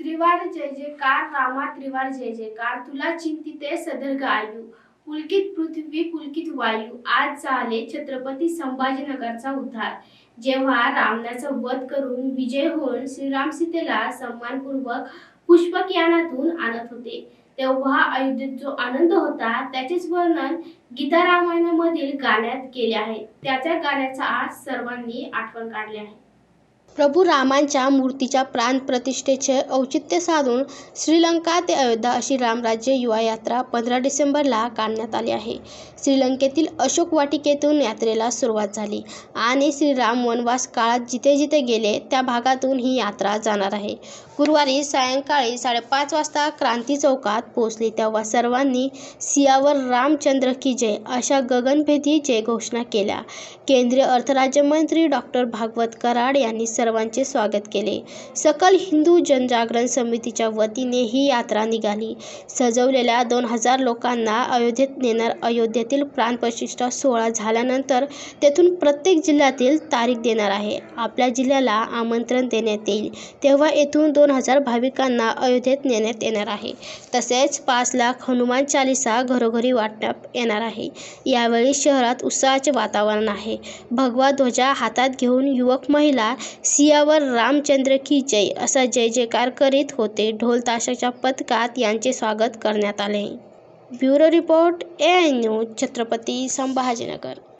त्रिवार जय जयकार रामा त्रिवार जय जयकार. तुला चिंतिते सदर्ग आयु. पुलकित पृथ्वी पुलकित वायू. आज झाले छत्रपती संभाजीनगरचा उद्धार. जेव्हा रावणाचा वध करून विजय होऊन श्रीराम सीतेला सन्मानपूर्वक पुष्पक यानातून आणत होते. तेव्हा अयोध्येत जो आनंद होता त्याचेच वर्णन गीता रामायणामधील गाण्यात केले आहे. त्याच्या गाण्याचा आज सर्वांनी आठवण काढली आहे. प्रभू रामांच्या मूर्तीच्या प्राणप्रतिष्ठेचे औचित्य साधून श्रीलंका ते अयोध्या अशी रामराज्य युवा यात्रा पंधरा डिसेंबरला काढण्यात आली आहे. श्रीलंकेतील अशोक वाटिकेतून यात्रेला सुरुवात झाली आणि श्रीराम वनवास काळात जिथे जिथे गेले त्या भागातून ही यात्रा जाणार आहे. गुरुवारी सायंकाळी साडेपाच वाजता क्रांती चौकात पोहोचली तेव्हा सर्वांनी सियावर रामचंद्र की जय अशा गगनभेदी जय घोषणा केल्या. केंद्रीय अर्थराज्यमंत्री डॉक्टर भागवत कराड यांनी सर्वांचे स्वागत केले. सकल हिंदू जनजागरण समितीच्या वतीने ही यात्रा निघाली. सजवलेल्या दोन हजार लोकांना अयोध्येत नेणार अयोध्येतील प्राणप्रतिष्ठा सोहळा झाल्यानंतर तेथून प्रत्येक जिल्ह्यातील तारीख देणार आहे. आपल्या जिल्ह्याला आमंत्रण देण्यात येईल. तेव्हा येथून दोन हजार भाविकांना अयोध्येत नेण्यात येणार आहे. तसेच पाच लाख हनुमान चालिसा घरोघरी वाटण्यात येणार आहे. यावेळी शहरात उत्साहाचे वातावरण आहे. भगवा ध्वजा हातात घेऊन युवक महिला सियावर रामचंद्र की जय असा जय जयकार करीत होते. ढोल ताशाच्या पथकात यांचे स्वागत करण्यात आले. Bureau report A news Chhatrapati Sambhajinagar.